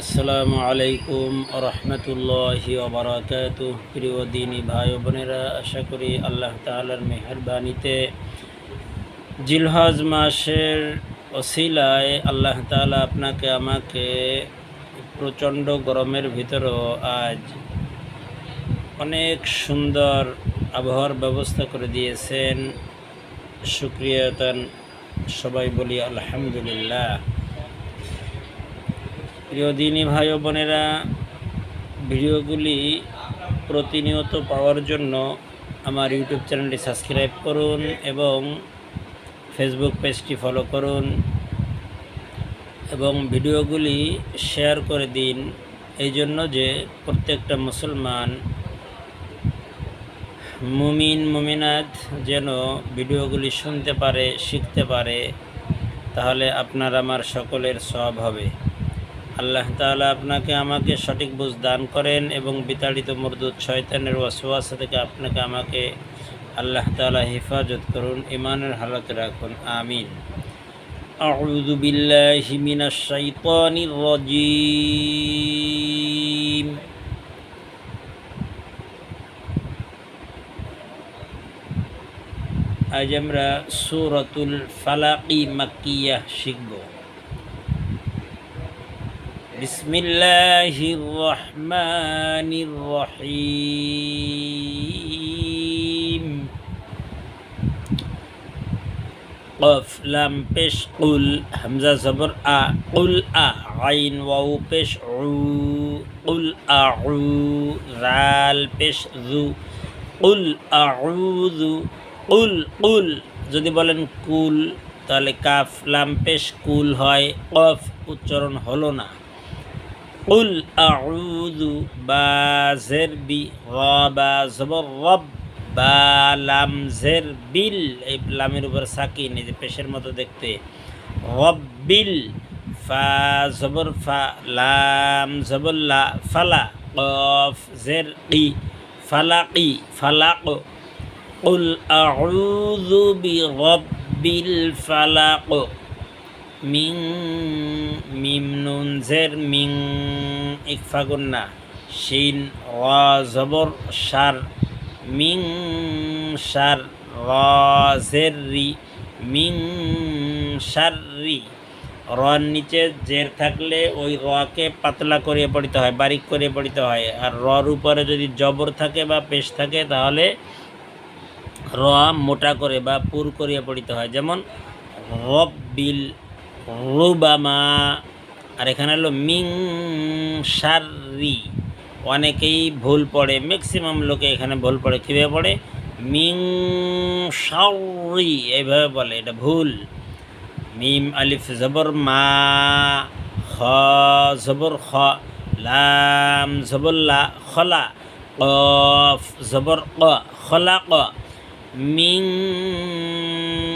আসসালামু আলাইকুম রহমতুল্লাহ ওবরাকাত প্রিয় দিনী ভাই বোনেরা, আশা করি আল্লাহ তালার মেহরবানিতে জিলহজ মাসের ওসিলায় আল্লাহ তালা আপনাকে, আমাকে প্রচণ্ড গরমের ভিতরেও আজ অনেক সুন্দর আবহাওয়ার ব্যবস্থা করে দিয়েছেন। সুক্রিয়তান সবাই বলি আলহামদুলিল্লাহ। প্রিয় দিনী ভাই বোনেরা, ভিডিওগুলি প্রতিনিয়ত পাওয়ার জন্য আমার ইউটিউব চ্যানেলটি সাবস্ক্রাইব করুন এবং ফেসবুক পেজটি ফলো করুন এবং ভিডিওগুলি শেয়ার করে দিন। এই জন্য যে প্রত্যেকটা মুসলমান মুমিন, মুমিনাত যেন ভিডিওগুলি শুনতে পারে, শিখতে পারে, তাহলে আপনার আমার সকলের সব হবে। আল্লাহ তাআলা আপনাকে আমাকে সঠিক বুঝ দান করেন এবং বিতাড়িত মরদুদ শয়তানের ওয়াসওয়াসা থেকে আপনাকে আমাকে আল্লাহ তাআলা হেফাজত করুন ইমানের হালতে রাখুন আমিন أعوذ بالله من الشيطان الرجيم আজ আমরা সূরাতুল ফালাকি মাক্কিয়া শিখব بسم الله الرحمن الرحيم قف لام পেশ قل হামজা জবর আ قل আ আইন ওয়াও পেশ উ قل আউ রাল পেশ যু قل أعوذ قل قل যদি বলেন কুল তাহলে কাফ লাম পেশ কুল হয় কফ উচ্চারণ হলো না উল আউযু বা জের বি র বা জবর রব বা লাম জের বিল এই লামের উপর সাকিন, এই যে পেশের মতো দেখতে। রব্বিল ফা জবর ফা, লাম জবল্লা ফালা, কফ জের ই ফালাকি, ফালাক। উল আউযু বি রব্বিল ফালাক মিং, মিম নুন জের, মিং ইকফা গুন্না শিন, র, জবর সার মিং সার র, জের, রি, মিং সাররি রর নিচে জের থাকলে ওই রকে পাতলা করে পড়িতে হয়, বারিক করে পড়িতে হয়। আর রর উপরে যদি জবর থাকে বা পেশ থাকে, তাহলে র মোটা করে বা পুর করিয়া পড়িতে হয়। যেমন, রব্বিল রুবামা, আর এখানে হলো মিং সারি অনেকেই ভুল পড়ে ম্যাক্সিমাম লোকে এখানে ভুল পড়ে। কীভাবে পড়ে? মিং সারি এইভাবে বলে, এটা ভুল। মিম, আলিফ, জবর, মা, খ, জবর, খ, লাম, জবর, লা, খলা, কফ, জবর, ক, খলা, ক। মিং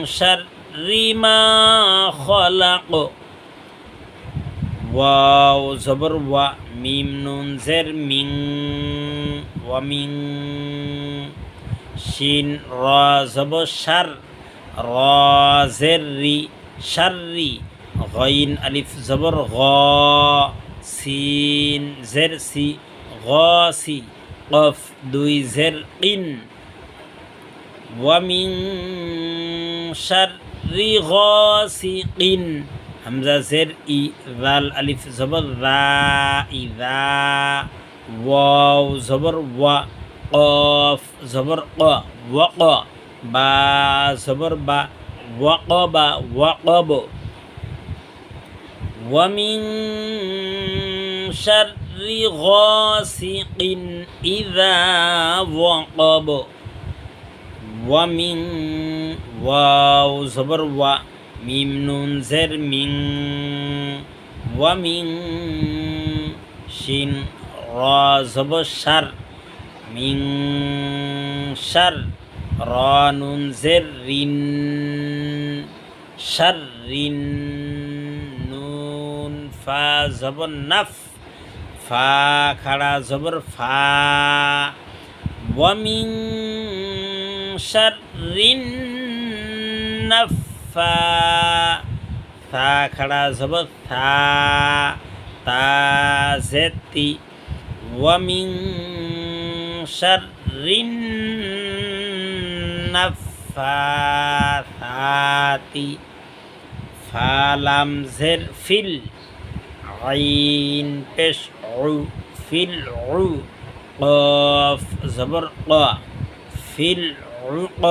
শাররি মা খলাক ওয়াও জবর ওয়া মিম নুন জের মিং ওয়া মিং শিন র জবর শার র জের রি শাররি গইন আলিফ জবর গ সিন জের সি গ সি কফ দুই জের ইন ومن شر غاسق همزة زر إي ذال ألف زبر ذا إذا واو زبر و قاف زبر ق وق با زبر با وقب وقب ومن شر غاسق إذا وقب ওয়ামিং ওয়াও জবর ওয়া মিম নুন জের মিং ওয়ামিং শিন র জবর সার মিং সার র নুন জের রিন সার রিন নুন ফা জবর নাফ ফা খাড়া জবর ফা ওয়ামিং شر النفا থা খাড়া জবর থা তা হামাজাতি ওয়া মিন শাররিন নাফাসাতি ফালাম জের ফিল আইন পেশ উ ফিল উ কফ জবর ক ফিল উ ক